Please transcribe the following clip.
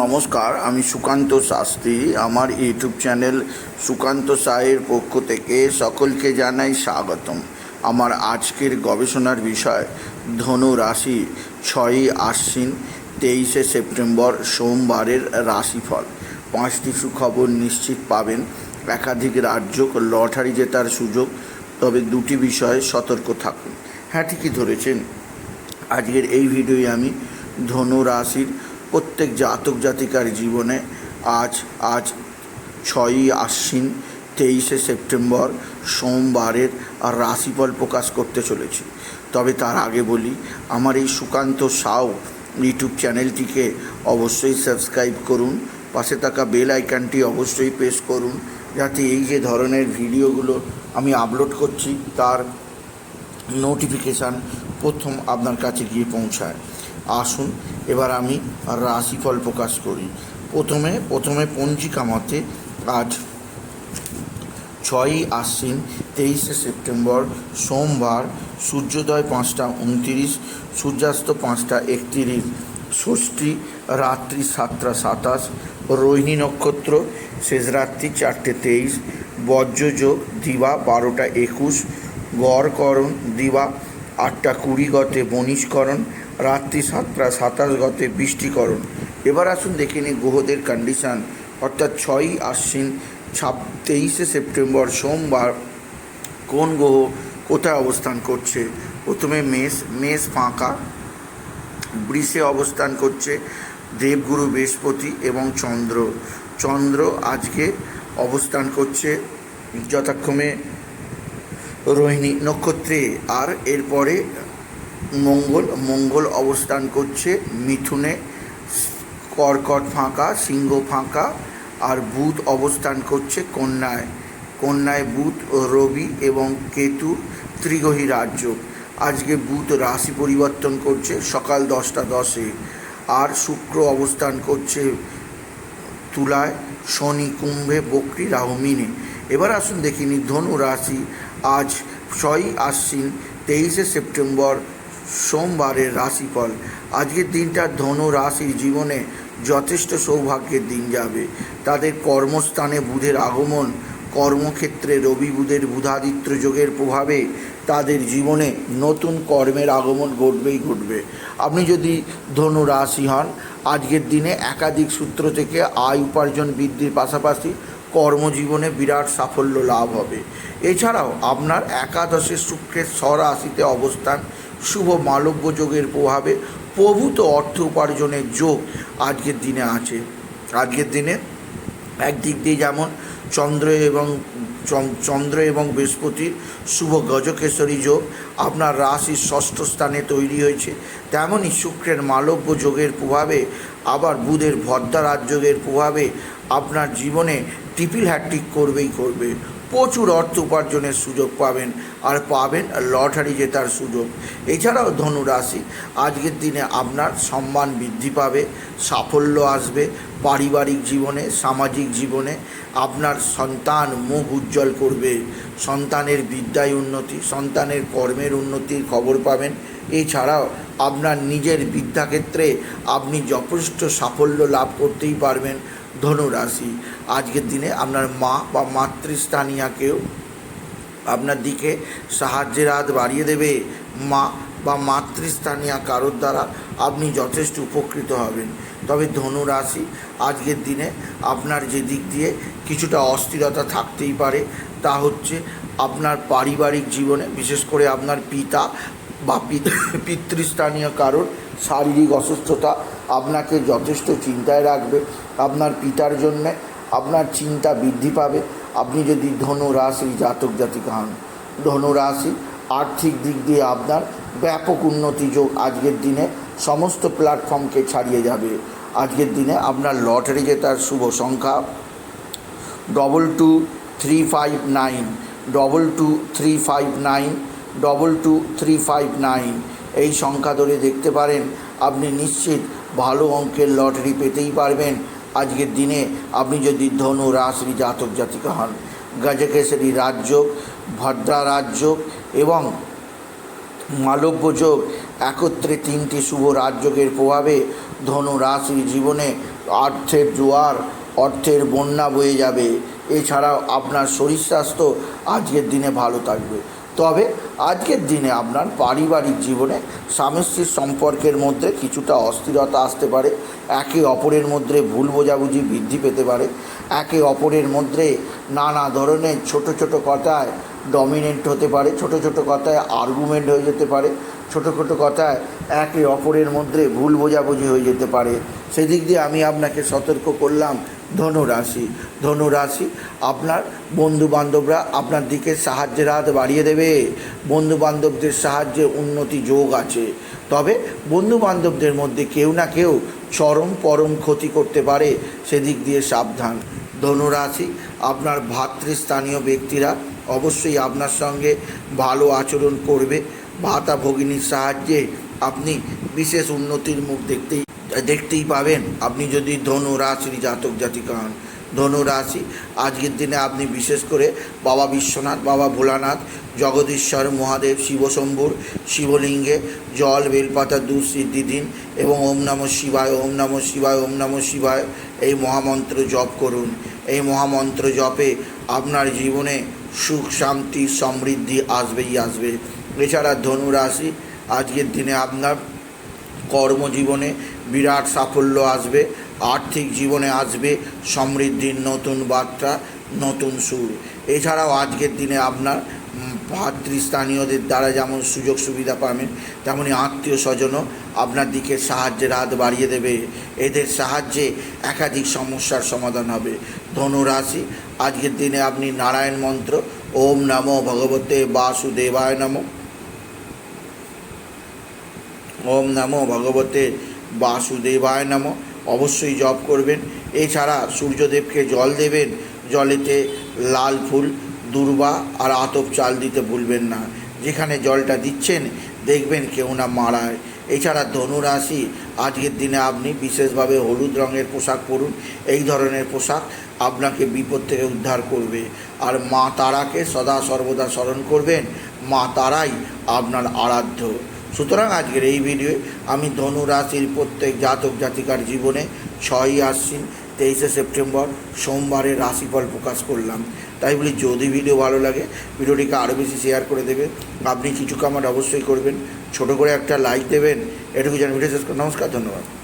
নমস্কার, আমি সুকান্ত শাস্ত্রী। আমার ইউটিউব চ্যানেল সুকান্ত সায়ের পক্ষ থেকে সকলকে জানাই স্বাগতম। আমার আজকের গবেষণার বিষয় ধনু রাশি ছয়ই আশ্বিন, তেইশে সেপ্টেম্বর, সোমবারের রাশিফল। পাঁচটি সুখবর নিশ্চিত পাবেন। একাধিক রাজ্য লটারি জেতার সুযোগ। তবে দুটি বিষয়ে সতর্ক থাকুন। হ্যাঁ ঠিকই ধরেছেন। আজকের এই ভিডিওয়ে আমি ধনু রাশির প্রত্যেক জাতক জাতিকার জীবনে আজ আজ ছয়ই আশ্বিন, তেইশে সেপ্টেম্বর সোমবারের রাশিফল প্রকাশ করতে চলেছি। তবে তার আগে বলি, আমার এই সুকান্ত সাউ ইউটিউব চ্যানেলটিকে অবশ্যই সাবস্ক্রাইব করুন, পাশে থাকা বেল আইকনটি অবশ্যই প্রেস করুন, যাতে এই যে ধরনের ভিডিওগুলো আমি আপলোড করছি, তার নোটিফিকেশান প্রথম আপনার কাছে গিয়ে পৌঁছায়। আসুন, এবার আমি রাশিফল প্রকাশ করি। প্রথমে প্রথমে পঞ্জিকা মতে আজ ছয়ই আশ্বিন, তেইশে সেপ্টেম্বর, সোমবার, সূর্যোদয় পাঁচটা উনতিরিশ, সূর্যাস্ত পাঁচটা একতিরিশ, ষষ্ঠী রাত্রি সাতটা সাতাশ, রোহিণী নক্ষত্র শেষ রাত্রি চারটে তেইশ, বজ্রযোগ দিবা বারোটা একুশ, গড়করণ দিবা আটটা কুড়ি গতে বনিষ্করণ রাত্রি সাতটা সাতাশ গতে বৃষ্টিকরণ। এবার আসুন দেখে নিই গ্রহদের কন্ডিশান অর্থাৎ ছয়ই আশ্বিন ছাপ, তেইশে সেপ্টেম্বর সোমবার কোন গ্রহ কোথায় অবস্থান করছে? প্রথমে মেষ মেষ ফাঁকা। বৃষে অবস্থান করছে দেবগুরু বৃহস্পতি এবং চন্দ্র। চন্দ্র আজকে অবস্থান করছে যথাক্রমে রোহিণী নক্ষত্রে। আর এরপরে মঙ্গল মঙ্গল অবস্থান করছে মিথুনে। কর্কট ফাঁকা, সিংহ ফাঁকা, আর বুধ অবস্থান করছে কন্যায়। কন্যায় বুধ, রবি এবং কেতু ত্রিগ্রহী রাজ্য। আজকে বুধ রাশি পরিবর্তন করছে সকাল দশটা দশে। আর শুক্র অবস্থান করছে তুলায়, শনি, কুম্ভে, বকরি, রাহু, মিনে। এবার আসুন দেখিনি ধনু রাশি আজ ছয়ই আশ্বিন, তেইশে সেপ্টেম্বর সোমবারের রাশিফল। আজকের দিনটা ধনু রাশির জীবনে যথেষ্ট সৌভাগ্যের দিন যাবে। তাদের কর্মস্থানে বুধের আগমন, কর্মক্ষেত্রে রবি বুধের বুধাদিত্য যোগের প্রভাবে তাদের জীবনে নতুন কর্মের আগমন ঘটবেই ঘটবে। আপনি যদি ধনু রাশি হন, আজকের দিনে একাধিক সূত্র থেকে আয় উপার্জন বৃদ্ধির পাশাপাশি কর্মজীবনে বিরাট সাফল্য লাভ হবে। এছাড়াও আপনার একাদশে শুক্রের স্বরাশিতে অবস্থান শুভ মালব্য যোগের প্রভাবে প্রভূত অর্থ উপার্জনের যোগ আজকের দিনে আছে। আজকের দিনে একদিক দিয়ে যেমন চন্দ্র এবং চন্দ্র এবং বৃহস্পতির শুভ গজকেশরী যোগ আপনার রাশির ষষ্ঠ স্থানে তৈরি হয়েছে তেমনই শুক্রের মালব্য যোগের প্রভাবে আবার বুধের ভদ্রারাজ যোগের প্রভাবে আপনার জীবনে ট্রিপিল হ্যাট্রিক করবেই করবে। প্রচুর অর্থ উপার্জনের সুযোগ পাবেন আর পাবেন লটারি জেতার সুযোগ। এছাড়াও ধনুরাশি আজকের দিনে আপনার সম্মান বৃদ্ধি পাবে, সাফল্য আসবে, পারিবারিক জীবনে, সামাজিক জীবনে। আপনার সন্তান মুখ উজ্জ্বল করবে, সন্তানের বিদ্যায় উন্নতি, সন্তানের কর্মের উন্নতির খবর পাবেন। এছাড়াও আপনার নিজের বিদ্যাক্ষেত্রে আপনি যথেষ্ট সাফল্য লাভ করতেই পারবেন। ধনু রাশি আজকের দিনে আপনার মা বা মাতৃস্থানীয়াকেও আপনার দিকে সাহায্যের হাত বাড়িয়ে দেবে। মা বা মাতৃস্থানীয় কারোর দ্বারা আপনি যথেষ্ট উপকৃত হবেন। তবে ধনু রাশি আজকের দিনে আপনার যে দিক দিয়ে কিছুটা অস্থিরতা থাকতেই পারে, তা হচ্ছে আপনার পারিবারিক জীবনে, বিশেষ করে আপনার পিতা বা পিত- পিতৃস্থানীয় কারোর শারীরিক অসুস্থতা আপনাকে যথেষ্ট চিন্তায় রাখবে, আপনার পিতার জন্যে আপনার চিন্তা বৃদ্ধি পাবে। আপনি যদি ধনু রাশি জাতক জাতিকা হন ধনু রাশি আর্থিক দিক দিয়ে আপনার ব্যাপক উন্নতি যোগ আজকের দিনে সমস্ত প্ল্যাটফর্মকে ছাড়িয়ে যাবে। আজকের দিনে আপনার লটারি জেতার শুভ সংখ্যা double two three five nine double two three five nine double two three five nine এই সংখ্যা ধরে দেখতে পারেন, আপনি নিশ্চিত ভালো অঙ্কের লটারি পেতেই পারবেন। আজকের দিনে আপনি যদি ধনু রাশি জাতক জাতিকা হন, গজকেশরী রাজযোগ ভদ্রা রাজযোগ এবং মালব্য যোগ, একত্রে তিনটি শুভ রাজযোগের প্রভাবে ধনু রাশির জীবনে অর্থের জোয়ার, অর্থের বন্যা বয়ে যাবে। এছাড়াও আপনার শরীর স্বাস্থ্য আজকের দিনে ভালো থাকবে। তবে আজকের দিনে আপনার পারিবারিক জীবনে স্বামী স্ত্রীর সম্পর্কের মধ্যে কিছুটা অস্থিরতা আসতে পারে, একে অপরের মধ্যে ভুল বোঝাবুঝি বৃদ্ধি পেতে পারে, একে অপরের মধ্যে নানা ধরনের ছোট ছোট কথায় ডমিনেন্ট হতে পারে, ছোট ছোট কথায় আর্গুমেন্ট হয়ে যেতে পারে, ছোট ছোট কথায় একে অপরের মধ্যে ভুল বোঝাবুঝি হয়ে যেতে পারে। সেদিক দিয়ে আমি আপনাকে সতর্ক করলাম ধনুরাশি ধনুরাশি আপনার বন্ধু বান্ধবরা আপনার দিকে সাহায্যের হাত বাড়িয়ে দেবে। বন্ধু বান্ধবদের সাহায্যে উন্নতি যোগ আছে। তবে বন্ধু বান্ধবদের মধ্যে কেউ না কেউ চরম পরম ক্ষতি করতে পারে। সেদিক দিয়ে সাবধান। ধনুরাশি আপনার ভাতৃস্থানীয় ব্যক্তিরা অবশ্যই আপনার সঙ্গে ভালো আচরণ করবে। ভাতা ভগিনীর সাহায্যে আপনি বিশেষ উন্নতির মুখ দেখতেই দেখতেই পাবেন, আপনি যদি ধনু রাশির জাতক জাতিকা হন ধনু রাশি আজকের দিনে আপনি বিশেষ করে বাবা বিশ্বনাথ, বাবা ভোলানাথ, জগদীশ্বর, মহাদেব, শিবশম্ভুর, শিবলিঙ্গে, জল, বেলপাতা, দুধ, সিদ্ধি, দিন এবং ওম নম শিবায়, ওম নম শিবায়, ওম নম শিবায় এই মহামন্ত্র জপ করুন। এই মহামন্ত্র জপে আপনার জীবনে সুখ, শান্তি, সমৃদ্ধি আসবেই আসবে। এছাড়া ধনু রাশি আজকের দিনে আপনার কর্মজীবনে বিরাট সাফল্য আসবে, আর্থিক জীবনে আসবে, সমৃদ্ধির নতুন বার্তা, নতুন সুর। এছাড়াও আজকের দিনে আপনার ভাতৃস্থানীয়দের দ্বারা যেমন সুযোগ সুবিধা পাবেন তেমনই আত্মীয় স্বজনও আপনার দিকে সাহায্যের হাত বাড়িয়ে দেবে। এদের সাহায্যে একাধিক সমস্যার সমাধান হবে। ধনুরাশি, আজকের দিনে আপনি নারায়ণ মন্ত্র, ওম নমো ভগবতে বাসুদেবায় নমঃ। ওম নমো ভগবতে বাসুদেবায় নম। অবশ্যই জপ করবেন। এছাড়া সূর্যদেবকে জল দেবেন। জলেতে লাল ফুল, দুর্বা আর আতপ চাল দিতে ভুলবেন না। যেখানে জলটা দিচ্ছেন, দেখবেন কেউ না মারায়। এছাড়া ধনুরাশি, আজকের দিনে আপনি বিশেষভাবে হলুদ রঙের পোশাক পরুন। এই ধরনের পোশাক আপনাকে বিপদ থেকে উদ্ধার করবে। আর মা তারাকে সদা সর্বদা স্মরণ করবেন, মা তারাই আপনার আরাধ্য। সুতরাং আজকের এই ভিডিওয়ে আমি ধনু রাশির প্রত্যেক জাতক জাতিকার জীবনে ছয়ই আশ্বিন, তেইশে সেপ্টেম্বর, সোমবারে রাশিফল প্রকাশ করলাম। তাই বলি, যদি ভিডিও ভালো লাগে, ভিডিওটিকে আরও বেশি শেয়ার করে দেবে আপনি কিছু কামার অবশ্যই করবেন। ছোট করে একটা লাইক দেবেন। এটুকু জানি। ভিডিও শেষ করে। নমস্কার, ধন্যবাদ।